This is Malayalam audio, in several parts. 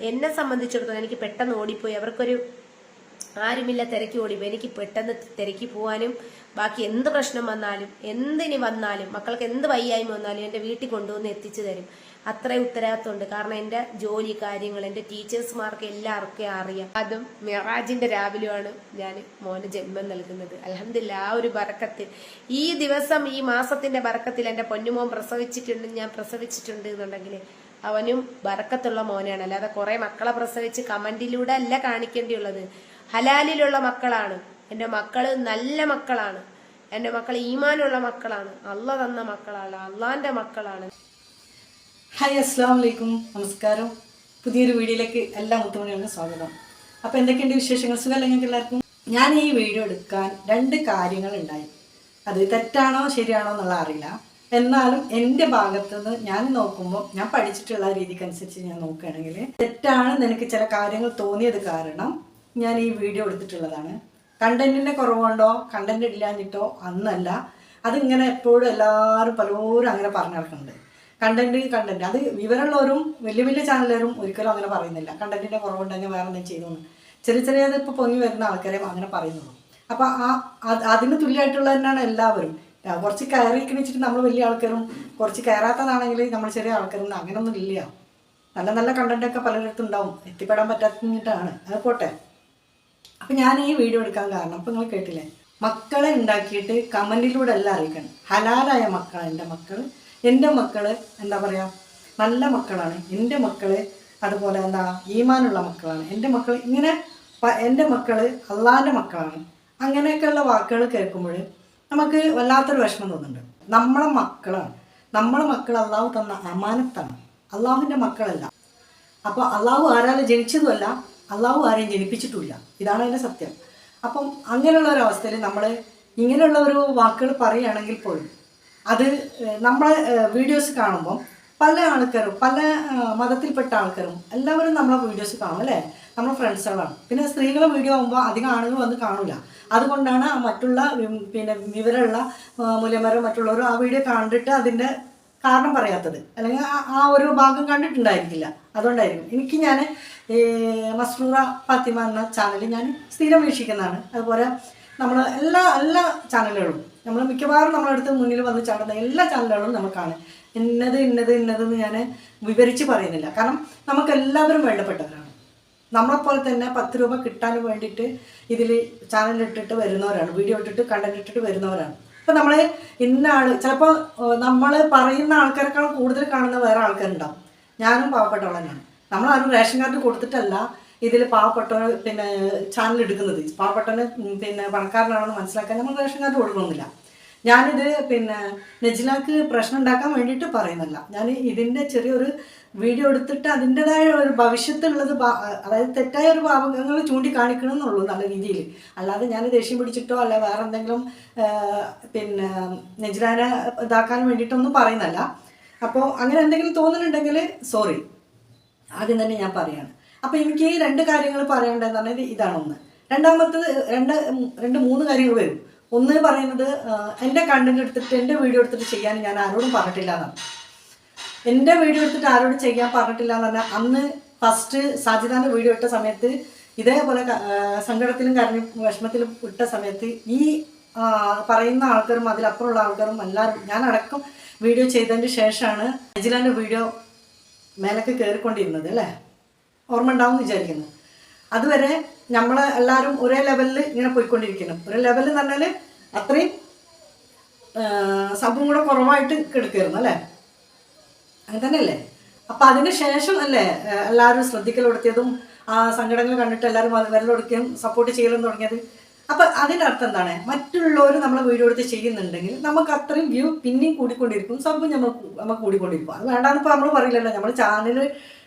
എന്നെ സംബന്ധിച്ചിടത്തോളം എനിക്ക് പെട്ടെന്ന് ഓടിപ്പോയി. അവർക്കൊരു ആരുമില്ല തിരക്കി ഓടിപ്പോയി. എനിക്ക് പെട്ടെന്ന് തിരക്കി പോവാനും ബാക്കി എന്ത് പ്രശ്നം വന്നാലും എന്തിനു വന്നാലും മക്കൾക്ക് എന്ത് വയ്യായ്മ വന്നാലും എന്റെ വീട്ടിൽ കൊണ്ടുവന്ന് എത്തിച്ചു തരും. അത്ര ഉത്തരവാദിത്തമുണ്ട് കാരണം എന്റെ ജോലി കാര്യങ്ങൾ എന്റെ ടീച്ചേഴ്സ്മാർക്ക് എല്ലാവർക്കും അറിയാം. അതും മിറാജിന്റെ രാവിലെയാണ് ഞാൻ മോന് ജന്മം നൽകുന്നത്. അലഹമില്ല ആ ഒരു ബറക്കത്തിൽ. ഈ ദിവസം ഈ മാസത്തിന്റെ ബറക്കത്തിൽ എന്റെ പൊന്നുമോൻ പ്രസവിച്ചിട്ടുണ്ട് ഞാൻ പ്രസവിച്ചിട്ടുണ്ട് എന്നുണ്ടെങ്കിൽ അവനും ബറക്കത്തുള്ള മോനെയാണ് അല്ലാതെ കുറെ മക്കളെ പ്രസവിച്ച് കമന്റിലൂടെ അല്ല കാണിക്കേണ്ടിയുള്ളത്. ഹലാലിലുള്ള മക്കളാണ്. എന്റെ മക്കൾ നല്ല മക്കളാണ്. എന്റെ മക്കൾ ഈമാനുള്ള മക്കളാണ്. അള്ള തന്ന മക്കളാണ്. അള്ളാന്റെ മക്കളാണ്. ഹായ് അസ്സാം വലൈക്കും നമസ്കാരം. പുതിയൊരു വീഡിയോയിലേക്ക് എല്ലാ മുത്തുമണികൾക്കും സ്വാഗതം. അപ്പോൾ എന്തൊക്കെയുണ്ട് വിശേഷങ്ങൾ? സുഖമല്ല നിങ്ങൾക്ക് എല്ലാവർക്കും? ഞാൻ ഈ വീഡിയോ എടുക്കാൻ രണ്ട് കാര്യങ്ങൾ ഉണ്ടായി. അത് തെറ്റാണോ ശരിയാണോ എന്നുള്ള അറിയില്ല. എന്നാലും എന്റെ ഭാഗത്ത് നിന്ന് ഞാൻ നോക്കുമ്പോൾ ഞാൻ പഠിച്ചിട്ടുള്ള രീതിക്കനുസരിച്ച് ഞാൻ നോക്കുകയാണെങ്കിൽ തെറ്റാണ് നിനക്ക് ചില കാര്യങ്ങൾ തോന്നിയത് കാരണം ഞാൻ ഈ വീഡിയോ എടുത്തിട്ടുള്ളതാണ്. കണ്ടന്റിന്റെ കുറവുണ്ടോ? കണ്ടന്റ് ഇല്ലാഞ്ഞിട്ടോ? അന്നല്ല. അതിങ്ങനെ എപ്പോഴും എല്ലാവരും പലരും അങ്ങനെ പറഞ്ഞു നടക്കുന്നുണ്ട്. Content content. അത് വിവരമുള്ളവരും വലിയ വലിയ ചാനലുകാരും ഒരിക്കലും അങ്ങനെ പറയുന്നില്ല. കണ്ടന്റിന്റെ കുറവുണ്ടെങ്കിൽ വേറെ എന്തെങ്കിലും ചെയ്തു ചെറിയ ചെറിയത് ഇപ്പോൾ പൊങ്ങി വരുന്ന ആൾക്കാരെ അങ്ങനെ പറയുന്നുള്ളൂ. അപ്പോൾ ആ അത് അതിന് തുല്യമായിട്ടുള്ള തന്നെയാണ് എല്ലാവരും. കുറച്ച് കയറി വെച്ചിട്ട് നമ്മൾ വലിയ ആൾക്കാരും കുറച്ച് കയറാത്തതാണെങ്കിൽ നമ്മൾ ചെറിയ ആൾക്കാരും അങ്ങനെയൊന്നും ഇല്ല. നല്ല നല്ല കണ്ടന്റൊക്കെ പലയിടത്തും ഉണ്ടാവും. എത്തിപ്പെടാൻ പറ്റാത്തിട്ടാണ് അത് പോട്ടെ. അപ്പം ഞാൻ ഈ വീഡിയോ എടുക്കാൻ കാരണം അപ്പം നിങ്ങൾ കേട്ടില്ലേ? മക്കളെ ഉണ്ടാക്കിയിട്ട് കമന്റിലൂടെ എല്ലാം അറിയിക്കണം. ഹലാലായ മക്കളാണ് എന്റെ മക്കൾ എന്റെ മക്കൾ എന്താ പറയുക നല്ല മക്കളാണ്. എന്റെ മക്കൾ അതുപോലെ എന്താ? ഈമാനുള്ള മക്കളാണ്. എന്റെ മക്കൾ ഇങ്ങനെ എന്റെ മക്കൾ അള്ളാന്റെ മക്കളാണ്. അങ്ങനെയൊക്കെയുള്ള വാക്കുകൾ കേൾക്കുമ്പോൾ നമുക്ക് വല്ലാത്തൊരു വിഷമം തോന്നുന്നുണ്ട്. നമ്മളെ മക്കളാണ് നമ്മളെ മക്കൾ അള്ളാഹു തന്ന അമാനത്താണ്. അള്ളാഹുവിന്റെ മക്കളല്ല. അപ്പോൾ അള്ളാഹു ആരാലും ജനിച്ചതുമല്ല അള്ളാഹു ആരെയും ജനിപ്പിച്ചിട്ടുമില്ല. ഇതാണ് അതിന്റെ സത്യം. അപ്പം അങ്ങനെയുള്ള ഒരു അവസ്ഥയിൽ നമ്മൾ ഇങ്ങനെയുള്ള ഒരു വാക്കുകൾ പറയുകയാണെങ്കിൽ പോലും അത് നമ്മളെ വീഡിയോസ് കാണുമ്പം പല ആൾക്കാരും പല മതത്തിൽപ്പെട്ട ആൾക്കാരും എല്ലാവരും നമ്മളെ വീഡിയോസ് കാണും അല്ലേ? നമ്മളെ ഫ്രണ്ട്സുകളാണ്. പിന്നെ സ്ത്രീകൾ വീഡിയോ ആകുമ്പോൾ അധികം ആളുകൾ വന്ന് കാണില്ല അതുകൊണ്ടാണ് മറ്റുള്ള പിന്നെ വിവരമുള്ള മൂല്യന്മാരും മറ്റുള്ളവരും ആ വീഡിയോ കണ്ടിട്ട് അതിന്റെ കാരണം പറയാത്തത്. അല്ലെങ്കിൽ ആ- ആ ഒരു ഭാഗം കണ്ടിട്ടുണ്ടായിരിക്കില്ല. അതുകൊണ്ടായിരിക്കും. എനിക്ക് ഞാൻ മസ്റൂറ ഫാത്തിമ എന്ന ചാനൽ ഞാൻ സ്ഥിരം വീക്ഷിക്കുന്നതാണ്. അതുപോലെ നമ്മൾ എല്ലാ എല്ലാ ചാനലുകളും നമ്മൾ മിക്കവാറും നമ്മളടുത്ത് മുന്നിൽ വന്ന് ചാടുന്ന എല്ലാ ചാനലുകളും നമ്മൾ കാണും ഇന്നത് ഇന്നത് ഇന്നതെന്ന് ഞാൻ വിവരിച്ച് പറയുന്നില്ല. കാരണം നമുക്ക് എല്ലാവരും വേണ്ടപ്പെട്ടവരാണ്. നമ്മളെപ്പോലെ തന്നെ പത്ത് രൂപ കിട്ടാൻ വേണ്ടിയിട്ട് ഇതിൽ ചാനൽ ഇട്ടിട്ട് വരുന്നവരാണ് വീഡിയോ ഇട്ടിട്ട് കണ്ടന്റ് ഇട്ടിട്ട് വരുന്നവരാണ്. ഇപ്പം നമ്മൾ ഇന്ന ആൾ ചിലപ്പോൾ നമ്മൾ പറയുന്ന ആൾക്കാരെക്കാളും കൂടുതൽ കാണുന്ന വേറെ ആൾക്കാരുണ്ടാവും. ഞാനും പാവപ്പെട്ടവൾ തന്നെയാണ് നമ്മൾ ആരും റേഷൻ കാർഡ് കൊടുത്തിട്ടല്ല ഇതിൽ പാവപ്പെട്ട പിന്നെ ചാനൽ എടുക്കുന്നത്. പാവപ്പെട്ടവന് പിന്നെ പണക്കാരനാണെന്ന് മനസ്സിലാക്കാൻ നമ്മൾ റേഷൻ കാർഡ് കൊടുക്കണമെന്നില്ല. ഞാനിത് പിന്നെ നെജിലാക്ക് പ്രശ്നം ഉണ്ടാക്കാൻ വേണ്ടിയിട്ട് പറയുന്നില്ല ഞാൻ ഇതിന്റെ ചെറിയൊരു വീഡിയോ എടുത്തിട്ട് അതിന്റെതായ ഒരു ഭവിഷ്യത്തുള്ളത് അതായത് തെറ്റായ ഒരു ഭാവങ്ങൾ ചൂണ്ടിക്കാണിക്കണം എന്നുള്ളൂ നല്ല രീതിയിൽ അല്ലാതെ ഞാൻ ദേഷ്യം പിടിച്ചിട്ടോ അല്ല വേറെ എന്തെങ്കിലും പിന്നെ നെജിലാനെ ഇതാക്കാൻ വേണ്ടിയിട്ടൊന്നും പറയുന്നല്ല അപ്പോൾ അങ്ങനെ എന്തെങ്കിലും തോന്നുന്നുണ്ടെങ്കിൽ സോറി. ആദ്യം തന്നെ ഞാൻ പറയാണ്. അപ്പോൾ എനിക്ക് ഈ രണ്ട് കാര്യങ്ങൾ പറയേണ്ടതെന്ന് പറഞ്ഞാൽ ഇതാണ് ഒന്ന്. രണ്ടാമത്തത് രണ്ട് രണ്ട് മൂന്ന് കാര്യങ്ങൾ വരും. ഒന്ന് പറയുന്നത് എന്റെ കണ്ടന്റ് എടുത്തിട്ട് എന്റെ വീഡിയോ എടുത്തിട്ട് ചെയ്യാൻ ഞാൻ ആരോടും പറഞ്ഞിട്ടില്ല എന്നാണ്. എന്റെ വീഡിയോ എടുത്തിട്ട് ആരോടും ചെയ്യാൻ പറഞ്ഞിട്ടില്ല എന്ന് പറഞ്ഞാൽ അന്ന് ഫസ്റ്റ് സാജിദാന്റെ വീഡിയോ ഇട്ട സമയത്ത് ഇതേപോലെ സങ്കടത്തിലും കരഞ്ഞ വിഷമത്തിലും ഇട്ട സമയത്ത് ഈ പറയുന്ന ആൾക്കാരും അതിലപ്പുറമുള്ള ആൾക്കാരും എല്ലാവരും ഞാൻ അടക്കം വീഡിയോ ചെയ്തതിന് ശേഷമാണ് അജിലാന്റെ വീഡിയോ മേലക്ക് കയറിക്കൊണ്ടിരുന്നത് അല്ലേ? ഓർമ്മ ഉണ്ടാവും എന്ന് വിചാരിക്കുന്നു. അതുവരെ നമ്മൾ എല്ലാവരും ഒരേ ലെവലിൽ ഇങ്ങനെ പോയിക്കൊണ്ടിരിക്കുന്നു. ഒരേ ലെവലിൽ എന്ന് പറഞ്ഞാൽ അത്രയും സംഭവം കൂടെ കുറവായിട്ട് കിടക്കായിരുന്നു അല്ലേ? അങ്ങനെ തന്നെയല്ലേ? അപ്പം അതിന് ശേഷം അല്ലേ എല്ലാവരും ശ്രദ്ധിക്കൽ കൊടുത്തിയതും ആ സങ്കടങ്ങൾ കണ്ടിട്ട് എല്ലാവരും വിരലൊടുക്കുകയും സപ്പോർട്ട് ചെയ്യലും തുടങ്ങിയത്. അപ്പം അതിന്റെ അർത്ഥം എന്താണ്? മറ്റുള്ളവർ നമ്മളെ വീഡിയോ എടുത്ത് ചെയ്യുന്നുണ്ടെങ്കിൽ നമുക്ക് അത്രയും വ്യൂ പിന്നെയും കൂടിക്കൊണ്ടിരിക്കും സബ് നമ്മൾ നമുക്ക് കൂടിക്കൊണ്ടിരിക്കും. അത് വേണ്ടാന്ന് ഇപ്പോൾ നമ്മൾ പറയില്ലല്ലോ. നമ്മൾ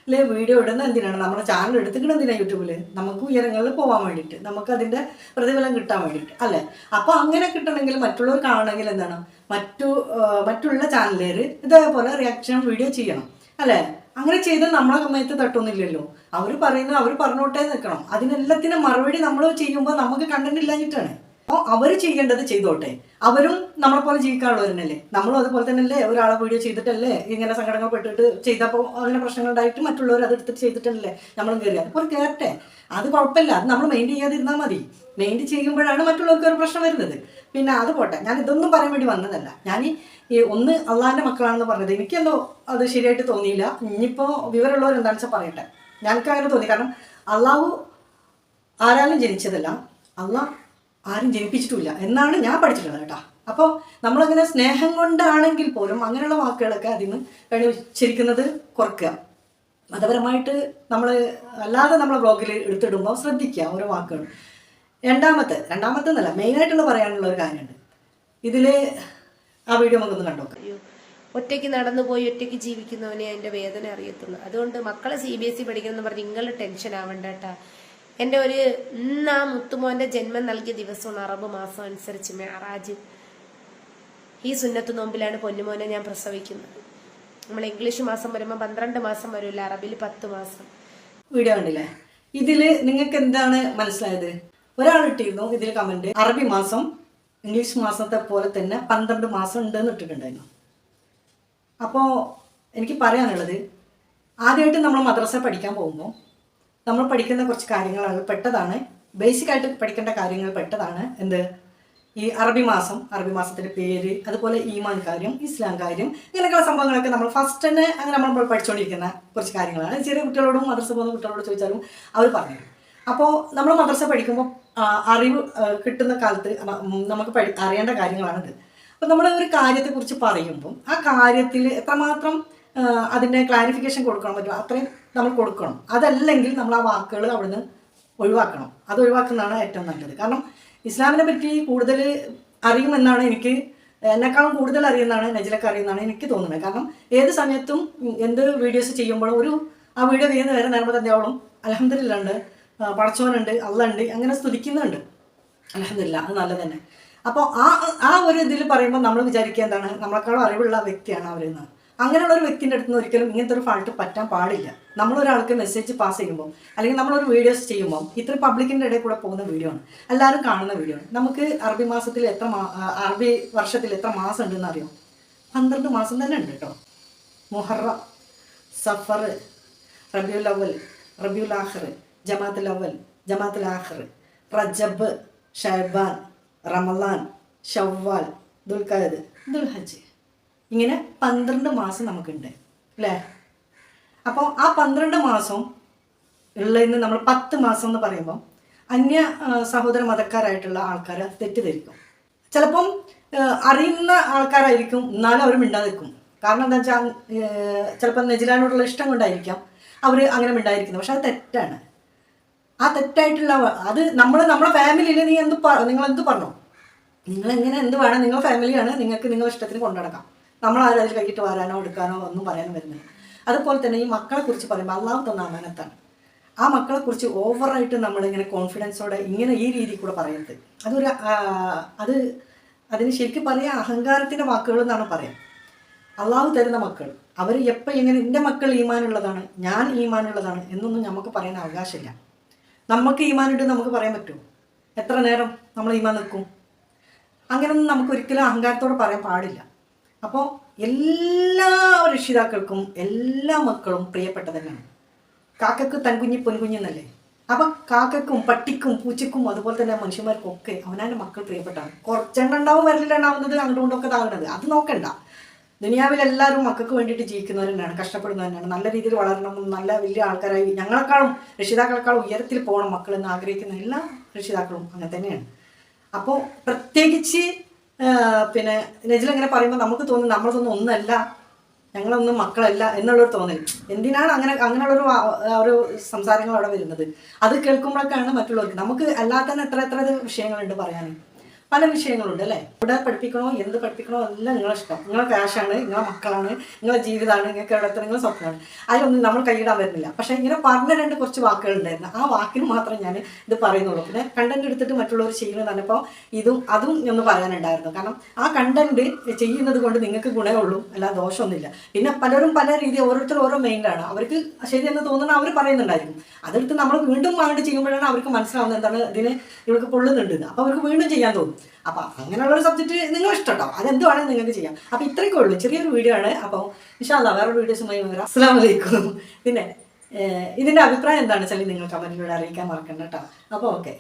ചാനലിൽ വീഡിയോ ഇടുന്ന എന്തിനാണ്? നമ്മുടെ ചാനൽ എടുത്തിട്ടുണ്ട് എന്തിനാണ് യൂട്യൂബിൽ നമുക്ക് ഉയരങ്ങളിൽ പോകാൻ വേണ്ടിയിട്ട് നമുക്ക് അതിന്റെ പ്രതിഫലം കിട്ടാൻ വേണ്ടിയിട്ട് അല്ലേ? അപ്പോൾ അങ്ങനെ കിട്ടണമെങ്കിൽ മറ്റുള്ളവർ കാണണമെങ്കിൽ എന്താണ്? മറ്റു മറ്റുള്ള ചാനലുകാർ ഇതേപോലെ റിയാക്ഷൻ വീഡിയോ ചെയ്യണം അല്ലേ? അങ്ങനെ ചെയ്ത് നമ്മളെ സമയത്ത് തട്ടൊന്നുമില്ലല്ലോ. അവർ പറയുന്നത് അവർ പറഞ്ഞോട്ടേ നിൽക്കണം. അതിനെല്ലാത്തിനും മറുപടി നമ്മൾ ചെയ്യുമ്പോൾ നമുക്ക് കണ്ടന്റ് ഇല്ലാഞ്ഞിട്ടാണ്. അപ്പോൾ അവർ ചെയ്യേണ്ടത് ചെയ്തോട്ടെ. അവരും നമ്മളെ പോലെ ജീവിക്കാനുള്ളവർ തന്നെയല്ലേ നമ്മളും അതുപോലെ തന്നെ അല്ലേ ഒരാളെ വീഡിയോ ചെയ്തിട്ടല്ലേ? ഇങ്ങനെ സങ്കടങ്ങൾ പെട്ടിട്ട് ചെയ്തപ്പോൾ അങ്ങനെ പ്രശ്നങ്ങൾ ഉണ്ടായിട്ട് മറ്റുള്ളവർ അത് എടുത്തിട്ട് ചെയ്തിട്ടല്ലേ നമ്മളും കയറി അതുപോലെ കയറട്ടെ അത് കുഴപ്പമില്ല. അത് നമ്മൾ മെയിൻ ചെയ്യാതിരുന്നാൽ മതി. മെയിൻ ചെയ്യുമ്പോഴാണ് മറ്റുള്ളവർക്ക് ഒരു പ്രശ്നം വരുന്നത്. പിന്നെ അത് പോട്ടെ. ഞാൻ ഇതൊന്നും പറയാൻ വേണ്ടി വന്നതല്ല. ഞാൻ ഈ- ഒന്ന് അള്ളാഹിന്റെ മക്കളാണെന്ന് പറഞ്ഞത്. എനിക്കെന്തോ അത് ശരിയായിട്ട് തോന്നിയില്ല. ഇനിയിപ്പോൾ വിവരമുള്ളവർ എന്താണെന്ന് വെച്ചാൽ പറയട്ടെ. ഞങ്ങൾക്ക് അങ്ങനെ തോന്നി. കാരണം അള്ളാഹു ആരാലും ജനിച്ചതല്ല. അല്ല ആരും ജനിപ്പിച്ചിട്ടില്ല. എന്നാണ് ഞാൻ പഠിച്ചിട്ടുള്ളത് കേട്ടോ. അപ്പോൾ നമ്മളങ്ങനെ സ്നേഹം കൊണ്ടാണെങ്കിൽ പോലും അങ്ങനെയുള്ള വാക്കുകളൊക്കെ അതിൽ നിന്ന് കഴിഞ്ഞ് ഉച്ചരിക്കുന്നത് കുറക്കുക. മതപരമായിട്ട് നമ്മൾ അല്ലാതെ നമ്മളെ ബ്ലോഗിൽ എടുത്തിടുമ്പോൾ ശ്രദ്ധിക്കുക ഓരോ വാക്കുകൾ. രണ്ടാമത്തെ രണ്ടാമത്തെ എന്നല്ല മെയിനായിട്ടുള്ള പറയാനുള്ള ഒരു കാര്യമുണ്ട്. ഇതിൽ ആ വീഡിയോ നമുക്കൊന്ന് കണ്ടോക്കാം ഒറ്റയ്ക്ക് നടന്നു പോയി ഒറ്റയ്ക്ക് ജീവിക്കുന്നവനെ അതിന്റെ വേദന അറിയത്തുള്ളൂ. അതുകൊണ്ട് മക്കളെ സി ബി എസ് ഇ പഠിക്കണം പറഞ്ഞ് നിങ്ങൾ ടെൻഷൻ ആവണ്ട കേട്ടാ. എന്റെ ഒരു ഇന്ന് മുത്തുമോന്റെ ജന്മം നൽകിയ ദിവസമാണ് അറബ് മാസം അനുസരിച്ച് മെഹറാജ്. ഈ സുന്നത്ത് നോമ്പിലാണ് പൊന്നുമോനെ ഞാൻ പ്രസവിക്കുന്നത്. നമ്മൾ ഇംഗ്ലീഷ് മാസം വരുമ്പോൾ പന്ത്രണ്ട് മാസം വരില്ല അറബിൽ പത്ത് മാസം. വീഡിയോ കണ്ടില്ലേ? ഇതിൽ നിങ്ങൾക്ക് എന്താണ് മനസ്സിലായത്? ഒരാൾ ഇട്ടിരുന്നു ഇതിൽ കമന്റ് അറബി മാസം ഇംഗ്ലീഷ് മാസത്തെ പോലെ തന്നെ പന്ത്രണ്ട് മാസം ഉണ്ടെന്ന് ഇട്ടിട്ടുണ്ടായിരുന്നു. അപ്പോ എനിക്ക് പറയാനുള്ളത് ആദ്യമായിട്ട് നമ്മൾ മദ്രസ പഠിക്കാൻ പോകുമ്പോൾ നമ്മൾ പഠിക്കുന്ന കുറച്ച് കാര്യങ്ങളാണ്. പെട്ടതാണ്. ബേസിക് ആയിട്ട് പഠിക്കേണ്ട കാര്യങ്ങൾ പെട്ടതാണ്. എന്ത്? ഈ അറബി മാസം അറബി മാസത്തിന്റെ പേര് അതുപോലെ ഈമാൻ കാര്യം ഇസ്ലാം കാര്യം ഇങ്ങനെയൊക്കെയുള്ള സംഭവങ്ങളൊക്കെ നമ്മൾ ഫസ്റ്റ് തന്നെ അങ്ങനെ നമ്മൾ പഠിച്ചുകൊണ്ടിരിക്കുന്ന കുറച്ച് കാര്യങ്ങളാണ്. ചെറിയ കുട്ടികളോടും മദ്രസ പോകുന്ന കുട്ടികളോട് ചോദിച്ചാലും അവർ പറഞ്ഞു അപ്പോൾ നമ്മൾ മദ്രസ പഠിക്കുമ്പോൾ അറിവ് കിട്ടുന്ന കാലത്ത് നമുക്ക് പഠി അറിയേണ്ട കാര്യങ്ങളാണിത്. അപ്പോൾ നമ്മൾ ഒരു കാര്യത്തെക്കുറിച്ച് പറയുമ്പോൾ ആ കാര്യത്തിൽ എത്രമാത്രം അതിന്റെ ക്ലാരിഫിക്കേഷൻ കൊടുക്കണം പറ്റും. അത്രയും നമ്മൾ കൊടുക്കണം. അതല്ലെങ്കിൽ നമ്മൾ ആ വാക്കുകൾ അവിടുന്ന് ഒഴിവാക്കണം. അത് ഒഴിവാക്കുന്നതാണ് ഏറ്റവും നല്ലത്. കാരണം ഇസ്ലാമിനെ പറ്റി കൂടുതൽ അറിയുമെന്നാണ് എനിക്ക് എന്നെക്കാളും കൂടുതൽ അറിയുന്നതാണ് നജിലൊക്കെ അറിയുന്നതാണ് എനിക്ക് തോന്നുന്നത്. കാരണം ഏത് സമയത്തും എന്ത് വീഡിയോസ് ചെയ്യുമ്പോഴും ഒരു ആ വീഡിയോ ചെയ്യുന്ന വരെ നേരത്തെ തന്നെയാവളും അലഹമ്മദില്ലുണ്ട് പടച്ചോനുണ്ട്. അള്ളുണ്ട് അങ്ങനെ സ്തുതിക്കുന്നുണ്ട്. അലഹമില്ല അത് നല്ലത് തന്നെ. അപ്പോൾ ആ ആ ഒരു ഇതിൽ പറയുമ്പോൾ നമ്മൾ വിചാരിക്കുക എന്താണ്? നമ്മളെക്കാളും അറിവുള്ള വ്യക്തിയാണ് അവരെന്ന്. അങ്ങനെയുള്ള ഒരു വ്യക്തിന്റെ അടുത്ത് നിന്ന് ഒരിക്കലും ഇങ്ങനത്തെ ഒരു ഫാൾട്ട് പറ്റാൻ പാടില്ല. നമ്മളൊരാൾക്ക് മെസ്സേജ് പാസ് ചെയ്യുമ്പോൾ അല്ലെങ്കിൽ നമ്മളൊരു വീഡിയോസ് ചെയ്യുമ്പോൾ ഇത്ര പബ്ലിക്കിന്റെ ഇടയിൽ കൂടെ പോകുന്ന വീഡിയോ ആണ്. എല്ലാവരും കാണുന്ന വീഡിയോ ആണ്. നമുക്ക് അറബി മാസത്തിൽ എത്ര അറബി വർഷത്തിൽ എത്ര മാസം ഉണ്ടെന്ന് അറിയാം? പന്ത്രണ്ട് മാസം തന്നെ ഉണ്ട് കേട്ടോ. മുഹറ സഫർ റബിയുൽ അവൽ റബിയുൽ ആഹർ ജമാത്തുൽ അവൽ ജമാത്തുൽ ആഹർ റജബ് ഷൈബാൻ റമലാൻ ഷവ്വാൽ ദുൽഖാദ് ദുൽഹജ് ഇങ്ങനെ പന്ത്രണ്ട് മാസം നമുക്കുണ്ട് അല്ലേ? അപ്പോൾ ആ പന്ത്രണ്ട് മാസം ഉള്ളതിന് നമ്മൾ പത്ത് മാസം എന്ന് പറയുമ്പോൾ അന്യ സഹോദര മതക്കാരായിട്ടുള്ള ആൾക്കാർ തെറ്റിദ്ധരിക്കും. ചിലപ്പം അറിയുന്ന ആൾക്കാരായിരിക്കും എന്നാലും അവർ മിണ്ടാതിരിക്കും. കാരണം എന്താ വെച്ചാൽ ചിലപ്പോൾ നെജിലാനോടുള്ള ഇഷ്ടം കൊണ്ടായിരിക്കാം അവർ അങ്ങനെ മിണ്ടായിരിക്കുന്നത് പക്ഷെ അത് തെറ്റാണ്. ആ തെറ്റായിട്ടുള്ള അത് നമ്മൾ നമ്മളെ ഫാമിലിയിൽ നീ എന്ത് നിങ്ങൾ എന്ത് പറഞ്ഞു? നിങ്ങൾ എങ്ങനെ എന്ത് വേണം? നിങ്ങളെ ഫാമിലിയാണ് നിങ്ങൾക്ക് നിങ്ങളുടെ ഇഷ്ടത്തിന് കൊണ്ടുനടക്കാം നമ്മൾ അതിൽ കൈയിട്ട് വരാനോ എടുക്കാനോ ഒന്നും പറയാനും വരുന്നില്ല. അതുപോലെ തന്നെ ഈ മക്കളെ കുറിച്ച് പറയുമ്പോൾ അള്ളാഹു തന്ന അമാനത്താണ്. ആ മക്കളെ കുറിച്ച് ഓവറായിട്ട് നമ്മളിങ്ങനെ കോൺഫിഡൻസോടെ ഇങ്ങനെ ഈ രീതിയിൽ കൂടെ പറയരുത്. അതൊരു അത് അതിന് ശരിക്കും പറയാം അഹങ്കാരത്തിന്റെ വാക്കുകൾ എന്നാണ് പറയാം. അള്ളാഹു തരുന്ന മക്കൾ അവർ എപ്പോൾ ഇങ്ങനെ എന്റെ മക്കൾ ഈമാനുള്ളതാണ് ഞാൻ ഈമാനുള്ളതാണ് എന്നൊന്നും നമുക്ക് പറയാൻ അവകാശമില്ല. നമുക്ക് ഈമാനുണ്ട് നമുക്ക് പറയാൻ പറ്റുമോ? എത്ര നേരം നമ്മൾ ഈമാൻ നിൽക്കും? അങ്ങനെയൊന്നും നമുക്ക് ഒരിക്കലും അഹങ്കാരത്തോടെ പറയാൻ പാടില്ല. അപ്പോൾ എല്ലാ രക്ഷിതാക്കൾക്കും എല്ലാ മക്കളും പ്രിയപ്പെട്ട തന്നെയാണ് കാക്കക്ക് തൻകുഞ്ഞി പൊൻകുഞ്ഞെന്നല്ലേ? അപ്പം കാക്കക്കും പട്ടിക്കും പൂച്ചക്കും അതുപോലെ തന്നെ മനുഷ്യന്മാർക്കും ഒക്കെ അവനാന്റെ മക്കൾ പ്രിയപ്പെട്ടാണ്. കുറച്ചെണ്ണം ഉണ്ടാവും വരലിലുണ്ടാവുന്നത് അങ്ങോട്ടും താകുന്നത് അത് നോക്കണ്ട. ദുനിയാവിൽ എല്ലാവരും മക്കൾക്ക് വേണ്ടിയിട്ട് ജീവിക്കുന്നവർ തന്നെയാണ് കഷ്ടപ്പെടുന്നവർ തന്നെയാണ്. നല്ല രീതിയിൽ വളരണം നല്ല വലിയ ആൾക്കാരായി ഞങ്ങളെക്കാളും രക്ഷിതാക്കളെക്കാളും ഉയരത്തിൽ പോകണം മക്കൾ എന്ന് ആഗ്രഹിക്കുന്ന എല്ലാ രക്ഷിതാക്കളും അങ്ങനെ തന്നെയാണ്. അപ്പോൾ പ്രത്യേകിച്ച് പിന്നെ നജിൽ ഇങ്ങനെ പറയുമ്പോൾ നമുക്ക് തോന്നും നമ്മളതൊന്നും ഒന്നല്ല ഞങ്ങളൊന്നും മക്കളല്ല എന്നുള്ളൊരു തോന്നൽ. എന്തിനാണ് അങ്ങനെ അങ്ങനെയുള്ളൊരു ഒരു സംസാരങ്ങൾ അവിടെ വരുന്നത്? അത് കേൾക്കുമ്പോഴൊക്കെയാണ് മറ്റുള്ളവർക്ക് നമുക്ക് അല്ലാത്ത തന്നെ എത്ര എത്ര വിഷയങ്ങളുണ്ട് പറയാൻ പല വിഷയങ്ങളുണ്ട് അല്ലേ? ഇവിടെ പഠിപ്പിക്കണോ എന്ത് പഠിപ്പിക്കണോ എല്ലാം നിങ്ങളെ ഇഷ്ടം. നിങ്ങളെ ക്യാഷാണ് നിങ്ങളെ മക്കളാണ് നിങ്ങളെ ജീവിതമാണ് നിങ്ങൾക്ക് എവിടെ നിങ്ങളെ സ്വപ്നമാണ്. അതിലൊന്നും നമ്മൾ കൈയിടാൻ വരുന്നില്ല. പക്ഷേ ഇങ്ങനെ പറഞ്ഞ രണ്ട് കുറച്ച് വാക്കുകൾ ഉണ്ടായിരുന്നു. ആ വാക്കിന് മാത്രം ഞാൻ ഇത് പറയുന്നുള്ളൂ. പിന്നെ കണ്ടന്റ് എടുത്തിട്ട് മറ്റുള്ളവർ ചെയ്യുന്നത് പറഞ്ഞപ്പോൾ ഇതും അതും ഒന്ന് പറയാനുണ്ടായിരുന്നു. കാരണം ആ കണ്ടന്റ് ചെയ്യുന്നത് കൊണ്ട് നിങ്ങൾക്ക് ഗുണമേ ഉള്ളൂ അല്ല ദോഷമൊന്നുമില്ല. പിന്നെ പലരും പല രീതി ഓരോരുത്തർ ഓരോ മെയിലാണ് അവർക്ക് ശരിയെന്ന് തോന്നുന്ന അവർ പറയുന്നുണ്ടായിരിക്കും. അതെടുത്ത് നമ്മൾ വീണ്ടും അങ്ങോട്ട് ചെയ്യുമ്പോഴാണ് അവർക്ക് മനസ്സിലാവുന്നത് എന്താണ് ഇതിന് ഇവർക്ക് പൊള്ളുന്നുണ്ട്. അപ്പോൾ അവർക്ക് വീണ്ടും ചെയ്യാൻ തോന്നും. അപ്പോൾ അങ്ങനെയുള്ള ഒരു സബ്ജക്റ്റ് നിങ്ങൾ ഇഷ്ടട്ടോ അതെന്ത് വേണമെങ്കിൽ നിങ്ങൾക്ക് ചെയ്യാം. അപ്പോൾ ഇത്രയൊക്കെ ഉള്ളൂ. ചെറിയൊരു വീഡിയോ ആണ്. അപ്പോൾ ഇൻഷാല്ല വേറൊരു വീഡിയോസുമായി വരാം അസ്സാം വലൈക്കും പിന്നെ ഇതിന്റെ അഭിപ്രായം എന്താണെന്ന് വെച്ചാൽ നിങ്ങൾ കമന്റിലൂടെ അറിയിക്കാൻ മറക്കണ്ട കേട്ടോ അപ്പോൾ ഓക്കെ